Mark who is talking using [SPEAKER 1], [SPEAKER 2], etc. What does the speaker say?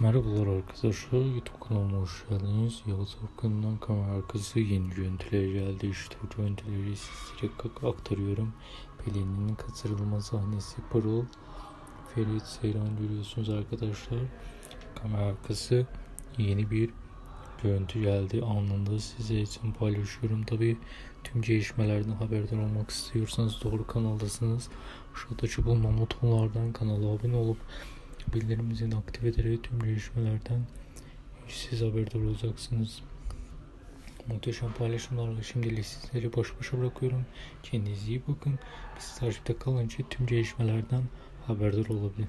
[SPEAKER 1] Merhabalar arkadaşlar, YouTube kanalıma hoş geldiniz. Yavuz Akın'dan kamera arkası yeni görüntüler geldi. İşte bu görüntüleri sizlere ak- aktarıyorum. Pelin'in kaçırılma sahnesi Pırıl. Ferit Seyran görüyorsunuz arkadaşlar. Kamera arkası yeni bir görüntü geldi. Anında size için paylaşıyorum. Tabi tüm gelişmelerden haberdar olmak istiyorsanız doğru kanaldasınız. Aşağıda bulunan butonlardan kanala abone olup bildirimimizi aktif ederek tüm gelişmelerden siz haberdar olacaksınız. Muhteşem paylaşımlarla şimdilik sizleri baş başa bırakıyorum. Kendinize iyi bakın. Biz takipte kalınca tüm gelişmelerden haberdar olabilir.